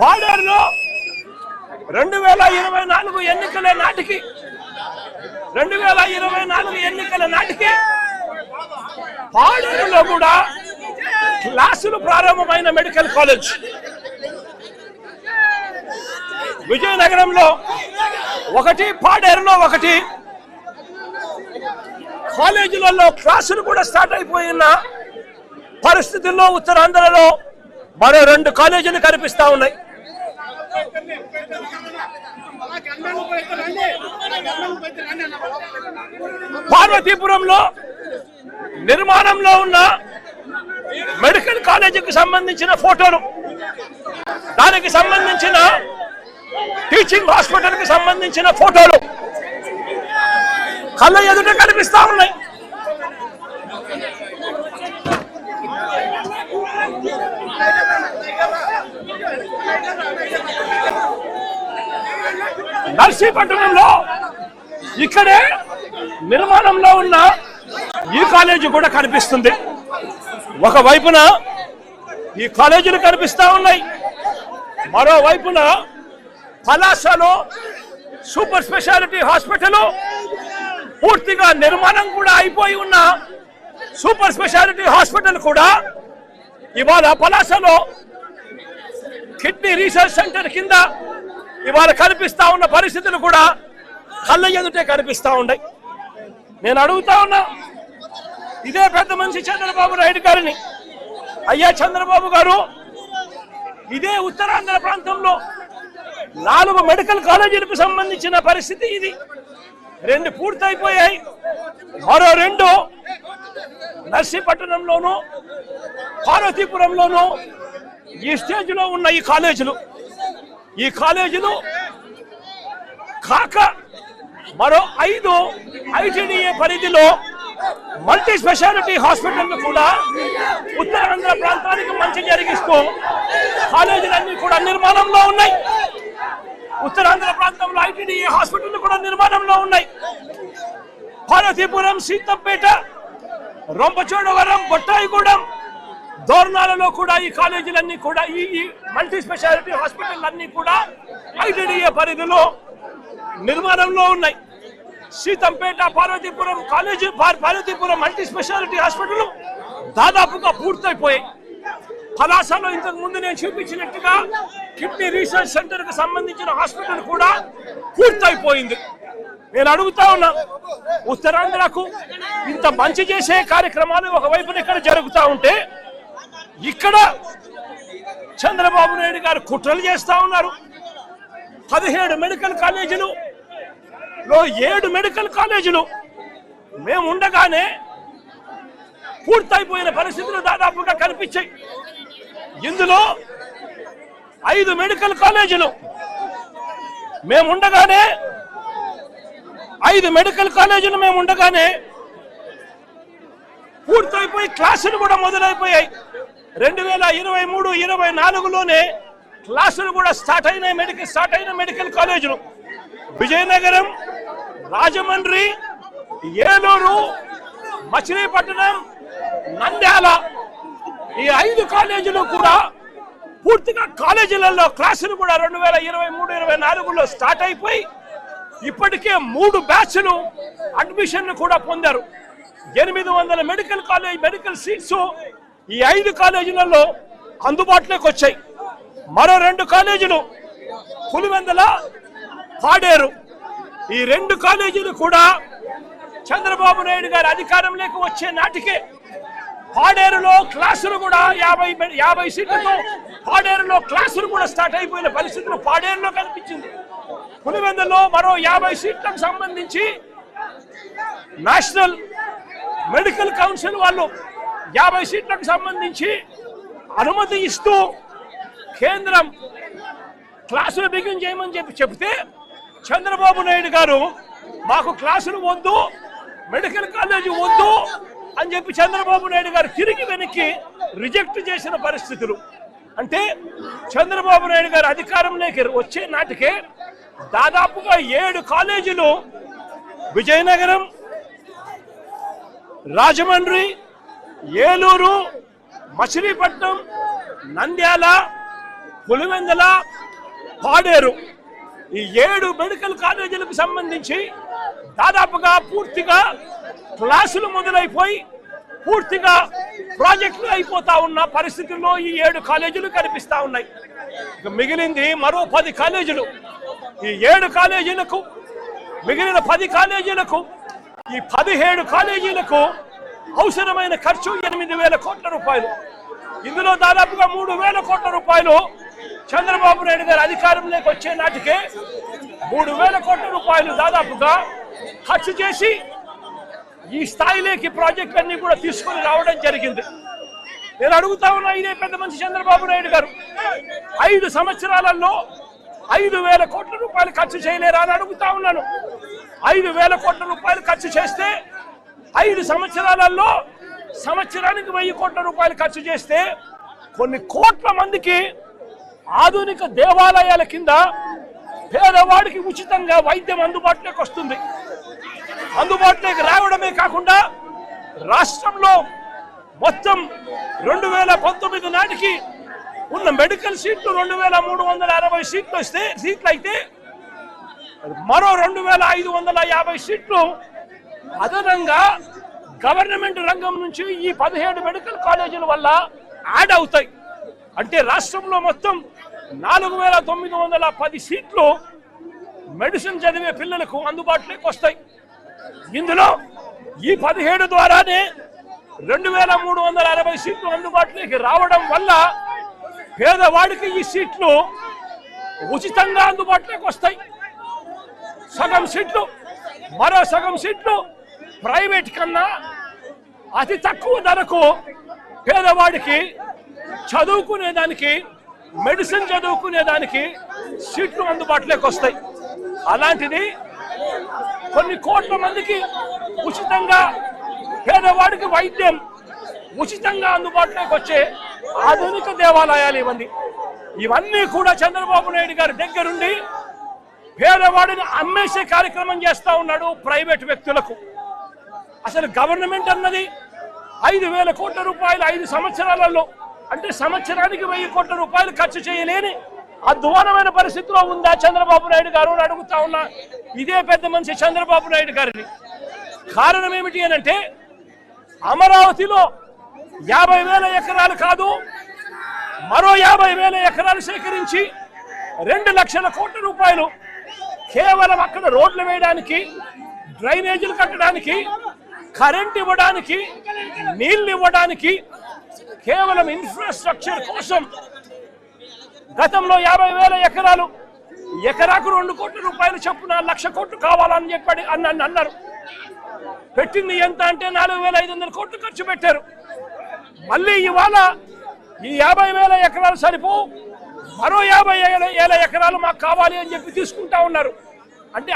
పాడేరులో రెండు వేల ఇరవై నాలుగు ఎన్నికల నాటికి రెండు వేల ఇరవై నాలుగు ఎన్నికల నాటికి పాడేరులో కూడా క్లాసులు ప్రారంభమైన మెడికల్ కాలేజ్. విజయనగరంలో ఒకటి పాడేరులో ఒకటి. కాలేజీలలో క్లాసులు కూడా స్టార్ట్ అయిపోయిన పరిస్థితుల్లో ఉత్తరాంధ్రలో మరో రెండు కాలేజీలు కనిపిస్తా ఉన్నాయి. పార్వతీపురంలో నిర్మాణంలో ఉన్న మెడికల్ కాలేజీకి సంబంధించిన ఫోటోలు దానికి సంబంధించిన టీచింగ్ హాస్పిటల్కి సంబంధించిన ఫోటోలు కళ్ళ ఎదుట కనిపిస్తా ఉన్నాయి. నర్సీపట్నంలో ఇక్కడే నిర్మాణంలో ఉన్న ఈ కాలేజీ కూడా కనిపిస్తుంది. ఒకవైపున ఈ కాలేజీలు కనిపిస్తా ఉన్నాయి. మరోవైపున పలాసలో సూపర్ స్పెషాలిటీ హాస్పిటల్ పూర్తిగా నిర్మాణం కూడా అయిపోయి ఉన్న సూపర్ స్పెషాలిటీ హాస్పిటల్ కూడా ఇవాళ పలాసలో కిడ్నీ రీసెర్చ్ సెంటర్ కింద ఇవాళ కనిపిస్తా ఉన్న పరిస్థితులు కూడా కళ్ళ ఎదుటే కనిపిస్తా ఉన్నాయి. నేను అడుగుతా ఉన్నా ఇదే పెద్ద మనిషి చంద్రబాబు నాయుడు గారిని. అయ్యా చంద్రబాబు గారు ఇదే ఉత్తరాంధ్ర ప్రాంతంలో నాలుగు మెడికల్ కాలేజీలకు సంబంధించిన పరిస్థితి ఇది. రెండు పూర్తయిపోయాయి. మరో రెండు నర్సీపట్నంలోను పార్వతీపురంలోను ఈ స్టేజ్లో ఉన్న ఈ కాలేజీలు. ఈ కాలేజీలు కాక మరో ఐదు ఐటీడీఏ పరిధిలో మల్టీ స్పెషాలిటీ హాస్పిటల్ కూడా ఉత్తరాంధ్ర ప్రాంతానికి మంచి జరిగిస్తూ కాలేజీలన్నీ కూడా నిర్మాణంలో ఉన్నాయి. ఉత్తరాంధ్ర ప్రాంతంలో ఐటీడీఏ హాస్పిటల్ కూడా నిర్మాణంలో ఉన్నాయి. పార్వతీపురం సీతంపేట రొంపచోడవరం బొట్టాయిగూడెం దోర్నాలలో కూడా ఈ కాలేజీలన్నీ కూడా ఈ ఈ మల్టీ స్పెషాలిటీ హాస్పిటల్లన్నీ కూడా ఐటీడీఏ పరిధిలో నిర్మాణంలో ఉన్నాయి. సీతంపేట పార్వతీపురం కాలేజీ పార్- పార్వతీపురం మల్టీ స్పెషాలిటీ హాస్పిటల్ దాదాపుగా పూర్తయిపోయాయి. కళాశాలలో ఇంతకు ముందు నేను చూపించినట్టుగా కిడ్నీ రీసెర్చ్ సెంటర్కి సంబంధించిన హాస్పిటల్ కూడా పూర్తయిపోయింది. నేను అడుగుతా ఉన్నా ఉత్తరాంధ్రకు ఇంత మంచి చేసే కార్యక్రమాలు ఒకవైపున ఇక్కడ జరుగుతూ ఉంటే ఇక్కడ చంద్రబాబు నాయుడు గారు కుట్రలు చేస్తా ఉన్నారు. పదిహేడు మెడికల్ కాలేజీలు లో ఏడు మెడికల్ కాలేజీలు. మేము ఉండగానే పూర్తయిపోయిన పరిస్థితులు దాదాపుగా కనిపించాయి. ఇందులో ఐదు మెడికల్ కాలేజీలు. మేము ఉండగానే ఐదు మెడికల్ కాలేజీలు మేము ఉండగానే పూర్తయిపోయి క్లాసులు కూడా మొదలైపోయాయి. రెండు వేల ఇరవై మూడు ఇరవై నాలుగులోనే క్లాసులు కూడా స్టార్ట్ అయినాయి మెడికల్ స్టార్ట్ అయిన మెడికల్ కాలేజీలు. విజయనగరం రాజమండ్రి ఏలూరు మచిలీపట్నం నంద్యాల ఈ ఐదు కాలేజీలు కూడా పూర్తిగా కాలేజీలలో క్లాసులు కూడా రెండు వేల ఇరవై మూడు ఇరవై నాలుగులో స్టార్ట్ అయిపోయి ఇప్పటికే మూడు బ్యాచ్లు అడ్మిషన్ కూడా పొందారు. ఎనిమిది వందల మెడికల్ కాలేజ్ మెడికల్ సీట్స్ ఈ ఐదు కాలేజీలలో అందుబాటులోకి వచ్చాయి. మరో రెండు కాలేజీలు పులివెందల పాడేరు ఈ రెండు కాలేజీలు కూడా చంద్రబాబు నాయుడు గారి అధికారంలోకి వచ్చే నాటికే పాడేరులో క్లాసులు కూడా యాభై యాభై సీట్లతో పాడేరులో క్లాసులు కూడా స్టార్ట్ అయిపోయిన పరిస్థితులు పాడేరులో కనిపించింది. పులివెందులో మరో యాభై సీట్లకు సంబంధించి నేషనల్ మెడికల్ కౌన్సిల్ వాళ్ళు యాభై సీట్లకు సంబంధించి అనుమతి ఇస్తూ కేంద్రం క్లాసులు బిగిన్ చేయమని చెప్పి చెప్తే చంద్రబాబు నాయుడు గారు మాకు క్లాసులు వద్దు మెడికల్ కాలేజీ వద్దు అని చెప్పి చంద్రబాబు నాయుడు గారు తిరిగి వెనక్కి రిజెక్ట్ చేసిన పరిస్థితులు. అంటే చంద్రబాబు నాయుడు గారు అధికారంలోకి వచ్చే నాటికే దాదాపుగా ఏడు కాలేజీలు విజయనగరం రాజమండ్రి ఏలూరు మచిలీపట్నం నంద్యాల పులివెందల పాడేరు. ఈ ఏడు మెడికల్ కాలేజీలకు సంబంధించి దాదాపుగా పూర్తిగా క్లాసులు మొదలైపోయి పూర్తిగా ప్రాజెక్టులు అయిపోతా ఉన్న పరిస్థితుల్లో ఈ ఏడు కాలేజీలు కనిపిస్తా ఉన్నాయి. ఇక మిగిలింది మరో పది కాలేజీలు. ఈ ఏడు కాలేజీలకు మిగిలిన పది కాలేజీలకు ఈ పదిహేడు కాలేజీలకు అవసరమైన ఖర్చు ఎనిమిది వేల కోట్ల రూపాయలు. ఇందులో దాదాపుగా మూడు వేల కోట్ల రూపాయలు చంద్రబాబు నాయుడు గారు అధికారంలోకి వచ్చే నాటికి మూడు వేల కోట్ల రూపాయలు దాదాపుగా ఖర్చు చేసి ఈ స్థాయిలోకి ప్రాజెక్టులన్నీ కూడా తీసుకొని రావడం జరిగింది. నేను అడుగుతా ఉన్నా ఇదే పెద్ద మనిషి చంద్రబాబు నాయుడు గారు. ఐదు సంవత్సరాలలో ఐదు వేల కోట్ల రూపాయలు ఖర్చు చేయలేరా అని అడుగుతా ఉన్నాను. ఐదు వేల కోట్ల రూపాయలు ఖర్చు చేస్తే ఐదు సంవత్సరాలలో సంవత్సరానికి వెయ్యి కోట్ల రూపాయలు ఖర్చు చేస్తే కొన్ని కోట్ల మందికి ఆధునిక దేవాలయాల కింద పేదవాడికి ఉచితంగా వైద్యం అందుబాటులోకి వస్తుంది. అందుబాటులోకి రావడమే కాకుండా రాష్ట్రంలో మొత్తం రెండు వేల పంతొమ్మిది నాటికి ఉన్న మెడికల్ సీట్లు రెండు వేల మూడు వందల అరవై సీట్లు వస్తే సీట్లు అయితే మరో రెండు వేల ఐదు వందల యాభై సీట్లు. అదనంగా గవర్నమెంట్ రంగం నుంచి ఈ పదిహేడు మెడికల్ కాలేజీల వల్ల యాడ్ అవుతాయి. అంటే రాష్ట్రంలో మొత్తం నాలుగు వేల తొమ్మిది వందల పది సీట్లు మెడిసిన్ చదివే పిల్లలకు అందుబాటులోకి వస్తాయి. ఇందులో ఈ పదిహేడు ద్వారానే రెండు వేల మూడు వందల అరవై సీట్లు అందుబాటులోకి రావడం వల్ల పేదవాడికి ఈ సీట్లు ఉచితంగా అందుబాటులోకి వస్తాయి. సగం సీట్లు మరో సగం సీట్లు ప్రైవేట్ కన్నా అతి తక్కువ ధరకు పేదవాడికి చదువుకునేదానికి మెడిసిన్ చదువుకునేదానికి సీట్లు అందుబాటులోకి వస్తాయి. అలాంటిది కొన్ని కోట్ల మందికి ఉచితంగా పేదవాడికి వైద్యం ఉచితంగా అందుబాటులోకి వచ్చే ఆధునిక దేవాలయాలు ఇవన్నీ. ఇవన్నీ కూడా చంద్రబాబు నాయుడు గారి దగ్గరుండి పేదవాడిని అమ్మేసే కార్యక్రమం చేస్తూ ఉన్నాడు ప్రైవేట్ వ్యక్తులకు. అసలు గవర్నమెంట్ అన్నది ఐదు వేల కోట్ల రూపాయలు ఐదు సంవత్సరాలలో అంటే సంవత్సరానికి వెయ్యి కోట్ల రూపాయలు ఖర్చు చేయలేని అధ్వానమైన పరిస్థితిలో ఉందా చంద్రబాబు నాయుడు గారు అని అడుగుతా ఉన్నా. ఇదే పెద్ద మనిషి చంద్రబాబు నాయుడు గారిని. కారణం ఏమిటి అని అంటే అమరావతిలో యాభై వేల ఎకరాలు కాదు మరో యాభై వేల ఎకరాలు సేకరించి రెండు లక్షల కోట్ల రూపాయలు కేవలం అక్కడ రోడ్లు వేయడానికి డ్రైనేజీలు కట్టడానికి కరెంట్ ఇవ్వడానికి నీళ్ళు ఇవ్వడానికి కేవలం ఇన్ఫ్రాస్ట్రక్చర్ కోసం గతంలో యాభై వేల ఎకరాలు ఎకరాకు రెండు కోట్ల రూపాయలు చొప్పున లక్ష కోట్లు కావాలని చెప్పి అన్న అన్నారు. పెట్టింది ఎంత అంటే నాలుగు వేల ఐదు వందల కోట్లు ఖర్చు పెట్టారు. మళ్ళీ ఇవాళ ఈ యాభై వేల ఎకరాలు సరిపో మరో యాభై ఏళ్ళ ఎకరాలు మాకు కావాలి అని చెప్పి తీసుకుంటా ఉన్నారు. అంటే